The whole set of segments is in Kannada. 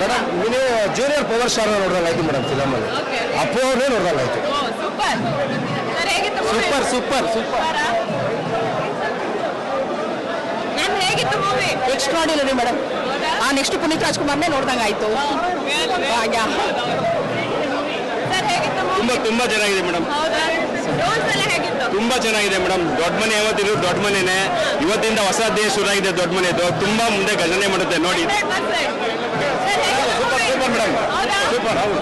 Madam mini junior power star ನೋಡ್ದಂಗಾಯ್ತು madam film ಅಲ್ಲಿ. ಅಪ್ಪು ಅವ್ರನ್ನೇ ಓ ಸೂಪರ್. ಸರ್ ಹೇಗಿತ್ತು ಸೂಪರ್ ಸೂಪರ್ ನೆಕ್ಸ್ಟ್ ನೋಡಿಲ್ಲ ರೀ ಮೇಡಮ್. ಆ ನೆಕ್ಸ್ಟ್ ಪುನೀತ್ ರಾಜ್ಕುಮಾರ್ನೇ ನೋಡ್ದಂಗೆ ಆಯ್ತು. ಸರ್ ಹೇಗಿತ್ತು ತುಂಬಾ ತುಂಬಾ ಚೆನ್ನಾಗಿದೆ ಮೇಡಮ್. ತುಂಬಾ ಚೆನ್ನಾಗಿದೆ ಮೇಡಮ್. ದೊಡ್ಡ ಮನೆ ಯಾವತ್ತಿದ್ರು ದೊಡ್ಡ ಮನೆನೇ. ಇವತ್ತಿಂದ ಹೊಸ ದೇಹ ಶುರು ಆಗಿದೆ ದೊಡ್ಡ ಮನೆದು ತುಂಬಾ ಮುಂದೆ ಗಜನೆ ಮಾಡುತ್ತೆ ನೋಡಿ 100%. ಸರ್ ಹೇಗಿತ್ತು super movie? Super madam super ಹೌದು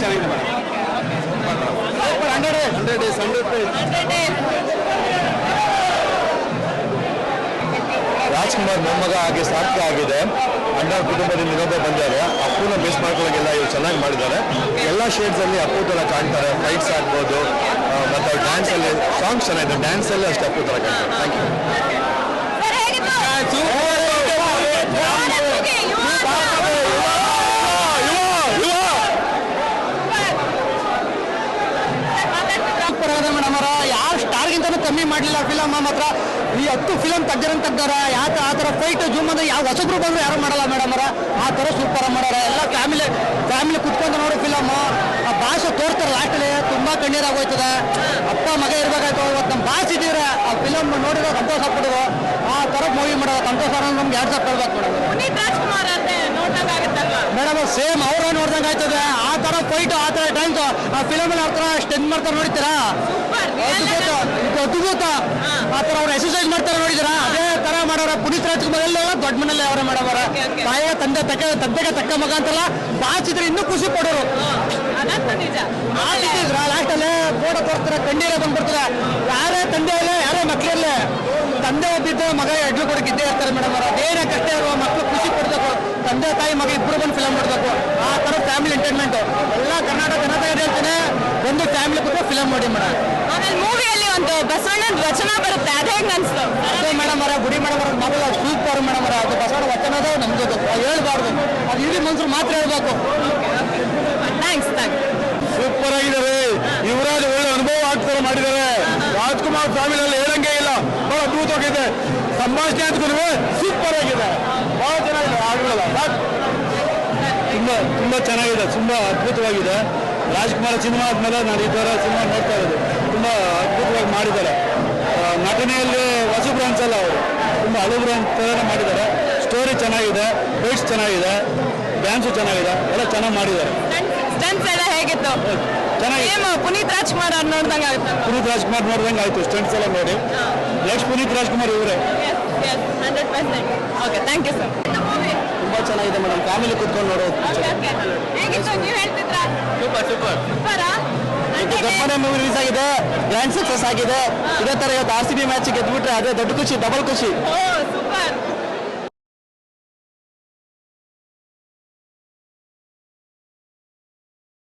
ಚೆನ್ನಾಗಿದೆ madam super hundred hundred days hundred Rajkumar ಮೊಮ್ಮಗ ಹಾಗೆ ಸಾರ್ಥಕ ಆಗಿದೆ. ಅಣ್ಣ ಕುಟುಂಬದಿಂದ ಇನ್ನೊಬ್ಬ ಬಂದಿದ್ದಾರೆ. ಅಪ್ಪುನ ಬೇಸ್ ಮಾಡ್ಕೊಳ್ಳೋಕ್ಕೆಲ್ಲ ಇವ್ರು ಚೆನ್ನಾಗಿ ಮಾಡಿದ್ದಾರೆ. ಎಲ್ಲ ಶೇಡ್ಸ್ ಅಲ್ಲಿ ಅಪ್ಪು ತರ ಕಾಣ್ತಾರೆ. ಫೈಟ್ಸ್ ಆಗ್ಬೋದು. ಮತ್ತೆ ಡ್ಯಾನ್ಸ್ ಅಲ್ಲಿ ಸಾಂಗ್ಸ್ ಚೆನ್ನಾಗಿದೆ. ಡ್ಯಾನ್ಸ್ ಅಲ್ಲಿ ಅಷ್ಟೇ ಅಪ್ಪು ತರ ಕಾಣ್ತಾರೆ ಥ್ಯಾಂಕ್ ಯು ಸರ್ ಹೇಗಿತ್ತು ಯುವ ಯುವ ಸರ್ ಮಾತಾಡ್ತಿದ್ರಾ? ಸೂಪರ್ ಆಗಿದೆ ಮೇಡಮ್ ಅವರ ಯಾವ ಸ್ಟಾರ್ಗಿಂತನೂ ಕಮ್ಮಿ ಮಾಡಲಿಲ್ಲ ಫಿಲಮ್ ಮಾತ್ರ. ಈ ಹತ್ತು ಫಿಲಮ್ ತಗ್ಗರನ್ ತೆಗ್ದಾರ ಯಾವ ಆ ಥರ ಫೈಟ್ ಜೂಮ್ ಅಂದ್ರೆ ಯಾವ ಹೊಸಬ್ರು ಬಂದ್ರೆ ಯಾರು ಮಾಡಲ್ಲ ಮೇಡಮ್ ಅವರ. ಆ ಥರ ಸೂಪರ್ ಮಾಡ್ಯಾರ ಎಲ್ಲ ಫ್ಯಾಮಿಲಿ ಫ್ಯಾಮಿಲಿ ಕುತ್ಕೊಂಡು ನೋಡೋ ಫಿಲಮ್ ಆ ಭಾಷೆ ತೋರ್ತಾರೆ ಲಾಸ್ಟಲ್ಲಿ ತುಂಬಾ ಕಣ್ಣೀರಾಗೋಯ್ತದೆ ಅಪ್ಪ ಮಗ ಇರ್ಬೇಕಾಯ್ತು ಇವತ್ತು ನಮ್ಮ ಭಾಷೆ ಇದ್ದೀರ ಆ ಫಿಲಮ್ ನೋಡಿದ್ರೆ ಸಂತೋಷ ಪಡೋದು ಆ ಥರ ಮೂವಿ ಮಾಡೋದು ಸಂತೋಷ ನಮ್ಗೆ ಎರಡು ಸಾವಿರ ಕೊಡ್ಬೇಕು ಮೇಡಮ್ ಸೇಮ್ ಅವ್ರ ನೋಡ್ದಂಗೆ ಆಯ್ತದೆ. ಆ ಥರ ಫೈಟ್ ಆ ಥರ ಡ್ಯಾನ್ಸ್ ಆ ಫಿಲಮಲ್ಲಿ ಆ ಥರ ಸ್ಟೆಂಡ್ ಮಾಡ್ತಾರೆ ನೋಡ್ತೀರಾ ಅದ್ಭುತ. ಆ ತರ ಅವ್ರು ಎಕ್ಸಸೈಸ್ ಮಾಡ್ತಾರೆ ನೋಡಿದ್ರ ಅದೇ ತರ ಮಾಡೋರ. ಪುನೀತ್ ರಾಜ್ಕುಮಾರ್ ಎಲ್ಲ ದೊಡ್ಡ ಮನೆಯಲ್ಲಿ ಅವರ ಮಾಡೋರ. Okay, okay. ತಂದೆ ತಕ್ಕ ತಂದೆಗೆ ತಕ್ಕ ಮಗ ಅಂತಲ್ಲ ಬಾಚಿದ್ರೆ ಇನ್ನೂ ಖುಷಿ ಪಡೋರು. ನಿಜ. ಆಟಿದ್ರ ಲಾಸ್ಟಲ್ಲಿ ಫೋಟೋ ತೋರಿಸ್ತಾರೆ ಕಣ್ಣೀರೇ ಬಂದ್ಬಿಡ್ತಾರೆ? ಯಾರೇ ತಂದೆ ಇಲ್ಲ ಯಾರೇ ಮಕ್ಕಳಲ್ಲ ತಂದೆ ಒಬ್ಬಿದ್ದ ಮಗ ಎಡ್ಲು ಕೊಡಕ್ಕೆ ಇದ್ದೇ ಇರ್ತಾರೆ ಮೇಡಮ್ ಅವರು. ಅದೇನೇ ಕಷ್ಟ ಇರುವ ಮಕ್ಕಳು ಖುಷಿ ಪಡ್ಬೇಕು. ತಂದೆ ತಾಯಿ ಮಗ ಇಬ್ಬರು ಬಂದು ಫಿಲಮ್ ಮಾಡಬೇಕು ಆ ತರ ಫ್ಯಾಮಿಲಿ ಎಂಟರ್ಟೈನ್ಮೆಂಟ್ ಎಲ್ಲ ಕರ್ನಾಟಕ ಜನತೆ ಅಂತಾನೆ ಒಂದು ಫ್ಯಾಮಿಲಿ ಕೂಡ ಫಿಲಮ್ ಮಾಡಿ ಮೇಡಮ್. ಮೂವಿಯಲ್ಲಿ ಒಂದು ಬಸವಣ್ಣನ ವಚನ ಬರುತ್ತೆ ಅದೇ ಹೆಂಗ್ ಅನ್ಸ್ತು? ಅದೇ ಮೇಡಮ್ ಅವರ ಗುಡಿ ಮೇಡಮ್ ಅವರ ಮಗಳ ಸೂಪರ್ ಮೇಡಮ್ ಅವರ ಅದು ಬಸವಣ್ಣ ವಚನದ ನಮ್ದು ಅದು ಹೇಳ್ಬಾರ್ದು. ಅದು ಇಡೀ ಮನ್ಸರು ಮಾತ್ರ ಹೇಳ್ಬೇಕು. ಥ್ಯಾಂಕ್ಸ್ ಥ್ಯಾಂಕ್ಸ್ ಸೂಪರ್ ಆಗಿದ್ದಾರೆ. ಯುವರಾಜ್ ಒಳ್ಳೆ ಅನುಭವ ಆಗ್ತಾರೆ ಮಾಡಿದ್ದಾರೆ. ರಾಜ್ಕುಮಾರ್ ಫ್ಯಾಮಿಲಿಯಲ್ಲಿ ಹೇಳಂಗೆ ಇಲ್ಲ. ಬಹಳ ಅದ್ಭುತವಾಗಿದೆ ಸಂಭಾಷಣೆ ಅಂದ್ಕೊಂಡು ಸೂಪರ್ ಆಗಿದೆ. ಬಹಳ ಚೆನ್ನಾಗಿದೆ. ಆಗ್ಲಿಲ್ಲ ತುಂಬಾ ತುಂಬಾ ಚೆನ್ನಾಗಿದೆ. ತುಂಬಾ ಅದ್ಭುತವಾಗಿದೆ. ರಾಜ್ಕುಮಾರ್ ಸಿನಿಮಾ ಆದ್ಮೇಲೆ ನಾನು ಈ ಥರ ಸಿನಿಮಾ ನೋಡ್ತಾ ಇರೋದು. ತುಂಬ ಅದ್ಭುತವಾಗಿ ಮಾಡಿದ್ದಾರೆ. ನಟನೆಯಲ್ಲಿ ನಟನೆಯಲ್ಲಿ ಹೊಸಬ್ರು ಅನ್ಸಲ್ಲ ಅವರು. ತುಂಬ ಹಳಬ್ರು ಥರನೇ ಮಾಡಿದ್ದಾರೆ. ಸ್ಟೋರಿ ಚೆನ್ನಾಗಿದೆ ಬೈಟ್ಸ್ ಚೆನ್ನಾಗಿದೆ ಡ್ಯಾನ್ಸು ಚೆನ್ನಾಗಿದೆ ಎಲ್ಲ ಚೆನ್ನಾಗಿ ಮಾಡಿದ್ದಾರೆ. ಎಲ್ಲ ಹೇಗಿತ್ತು? ಚೆನ್ನಾಗಿದೆ. ಪುನೀತ್ ರಾಜ್ಕುಮಾರ್ ಅವ್ರು ನೋಡ್ದಂಗೆ ಪುನೀತ್ ರಾಜ್ಕುಮಾರ್ ನೋಡ್ದಂಗೆ ಆಯ್ತು ಸ್ಟೆಂಟ್ಸ್ ಎಲ್ಲ ನೋಡಿ. ನೆಕ್ಸ್ಟ್ ಪುನೀತ್ ರಾಜ್ಕುಮಾರ್ ಇವರೇ. Hundred percent okay thank you sir ಚೆನ್ನಾಗಿದೆ ಮೇಡಮ್ ಫ್ಯಾಮಿಲಿ ಕುತ್ಕೊಂಡು ನೋಡೋದು ಸೂಪರ್ ಸೂಪರ್ ದೊಡ್ಡ ಮೂವಿ ರಿಲೀಸ್ ಆಗಿದೆ. ಗ್ರ್ಯಾಂಡ್ ಸಕ್ಸಸ್ ಆಗಿದೆ. ಇದೇ ತರ ಇವತ್ತು ಆರ್ ಸಿ ಬಿ ಮ್ಯಾಚ್ ಗೆದ್ಬಿಟ್ರೆ ಅದೇ ದೊಡ್ಡ ಖುಷಿ ಡಬಲ್ ಖುಷಿ.